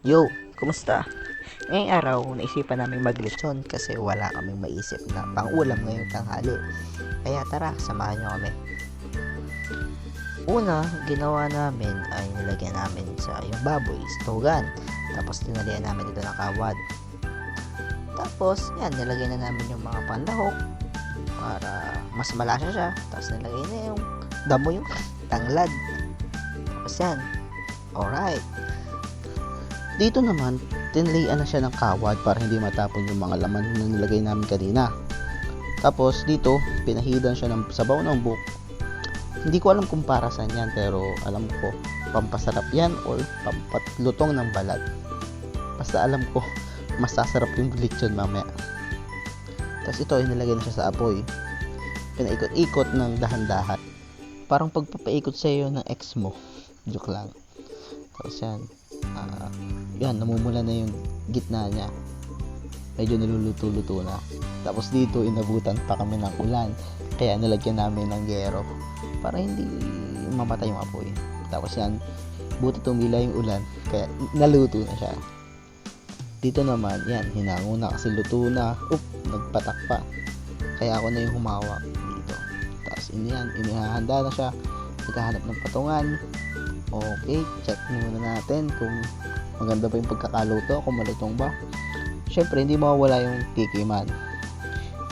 Yo, kumusta? Ngayong araw, naisipan namin maglechon kasi wala kaming maisip na pang-ulam ngayong tanghali. Kaya tara, samahan nyo kami. Una, ginawa namin ay nilagyan namin sa yung baboy, stogan. Tapos tinalian namin ito ng kawad. Tapos, yan, nilagyan na namin yung mga pandahok para mas malasa siya. Tapos nilagay na yung damo yung tanglad. Tapos yan. Alright. Dito naman, tinlayan na siya ng kawad para hindi matapon yung mga laman na nilagay namin kanina. Tapos dito, pinahidan siya ng sabaw ng buhok. Hindi ko alam kung para saan yan, pero alam ko, pampasarap yan or pampatlutong ng balat. Basta alam ko, mas sasarap yung lechon mamaya. Tapos ito, inilagay na siya sa apoy. Pinaikot-ikot ng dahan-dahan. Parang pagpapaikot sa iyo ng ex mo. Joke lang. Tapos yan, ah, yan, namumula na yung gitna niya. Medyo niluluto-luto na. Tapos dito, inabutan pa kami ng ulan. Kaya nilagyan namin ng gero para hindi mamatay yung apoy. Tapos yan, buti tumila yung ulan. Kaya naluto na siya. Dito naman, yan, hinango na kasi luto na. Up, nagpatak pa. Kaya ako na yung humawak dito. Tapos iniyan, inihahanda na siya. Naghahanap ng patungan. Okay, check muna natin kung maganda ba yung pagkakaluto, kung malutong ba. Siyempre, hindi mawawala yung tikiman.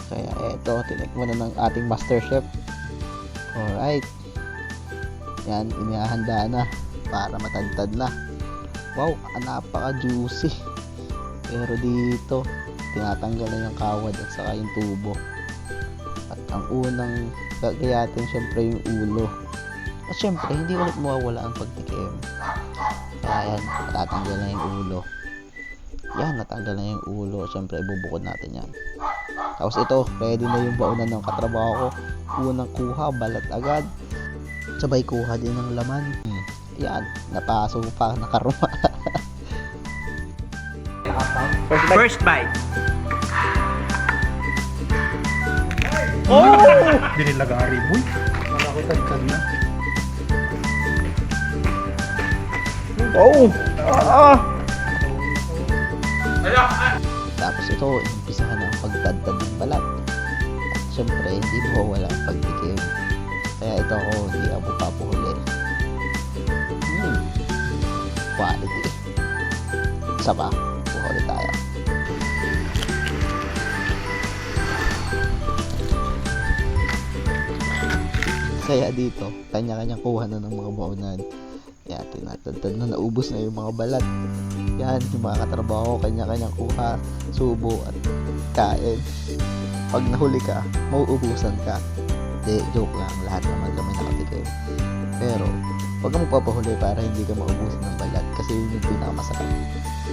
Kaya eto, tinikman na ng ating master chef. Alright. Yan, inihahanda na para matagtad na. Wow, napaka-juicy. Pero dito, tinatanggal na yung kawad at saka yung tubo. At ang unang gagayatin syempre yung ulo. At syempre, hindi ulit mawawala ang pagtikim. Kaya yan, tatanggal na yung ulo. Yan, natanggal na yung ulo. Syempre, ibubukod natin yan. Tapos ito, ready na yung baunan ng katrabaho ko. Unang kuha, balat agad. Sabay kuha din ng laman. Hmm. Yan, napaso pa, nakaruma. First bite. Oh! Dinilagari, boy. Ka na. Oh! Ah! Tapos ito, umpisahan na ang pagtadtad ng balat. At syempre, hindi mo wala ang pagtikim. Kaya ito ako, hindi ako papuhuli. Hmm. Quality. Isa pa, puhuli tayo. Kaya dito, kanya-kanyang kuha na ng mga baunan. Kaya tinatagtad na naubos na yung mga balat. Yan, yung mga katrabaho, kanya-kanyang kuha, subo at kain. Pag nahuli ka, mauubusan ka. Hindi, joke lang, lahat naman kami nakatikim. Pero, huwag ka magpapahuli para hindi ka maubusan ng balat kasi yun yung pinakamasarap.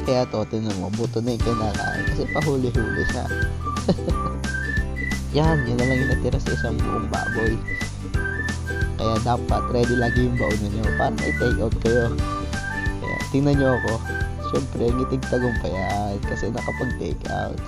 Kaya to, tinan mo, buto na yung kinakain kasi pahuli-huli siya. Yan, yun na lang yung natira sa isang buong baboy. Kaya dapat ready lagi yung baon nyo para may take out kayo. Kaya tingnan nyo ako. Siyempre, ngitig tagumpayan kasi nakapag take out.